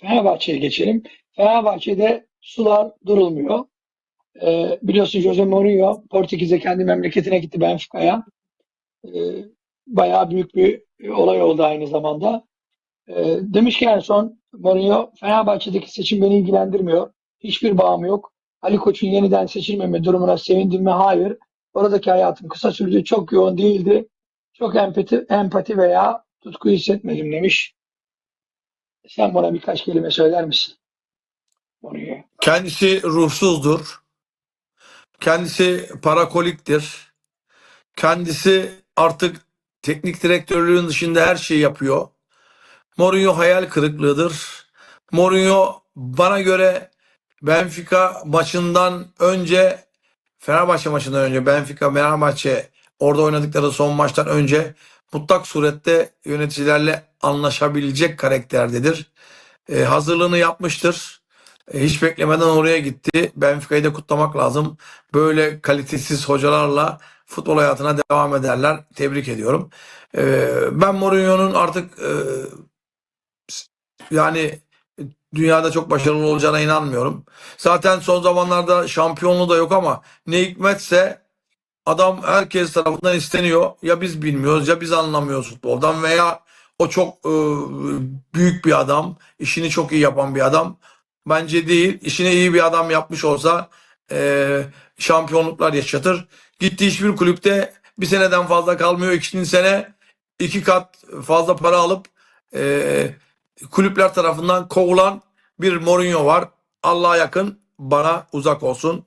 Fenerbahçe'ye geçelim. Fenerbahçe'de sular durulmuyor. Ee, biliyorsun Jose Mourinho Portekiz'e kendi memleketine gitti Benfica'ya. Ee, bayağı büyük bir olay oldu aynı zamanda. Ee, demiş ki en son Mourinho Fenerbahçe'deki seçim beni ilgilendirmiyor. Hiçbir bağım yok. Ali Koç'un yeniden seçilmeme durumuna sevindim mi? Hayır. Oradaki hayatım kısa sürdü. Çok yoğun değildi. Çok empati, empati veya tutku hissetmedim demiş. Sen bana birkaç kelime söyler misin? Mourinho. Kendisi ruhsuzdur. Kendisi parakoliktir. Kendisi artık teknik direktörlüğün dışında her şeyi yapıyor. Mourinho hayal kırıklığıdır. Mourinho bana göre Benfica maçından önce Fenerbahçe maçından önce Benfica Fenerbahçe orada oynadıkları son maçtan önce mutlak surette yöneticilerle anlaşabilecek karakterdedir. Ee, hazırlığını yapmıştır. E, Hiç beklemeden oraya gitti. Benfica'yı da kutlamak lazım. Böyle kalitesiz hocalarla futbol hayatına devam ederler. Tebrik ediyorum. E, Ben Mourinho'nun artık e, yani dünyada çok başarılı olacağına inanmıyorum. Zaten son zamanlarda şampiyonluğu da yok ama ne hikmetse adam herkes tarafından isteniyor. Ya biz bilmiyoruz ya biz anlamıyoruz futboldan veya o çok e, büyük bir adam, işini çok iyi yapan bir adam. Bence değil. İşini iyi bir adam yapmış olsa e, şampiyonluklar yaşatır. Gittiği hiçbir kulüpte bir seneden fazla kalmıyor. İkinci sene iki kat fazla para alıp e, kulüpler tarafından kovulan bir Mourinho var. Allah'a yakın bana uzak olsun.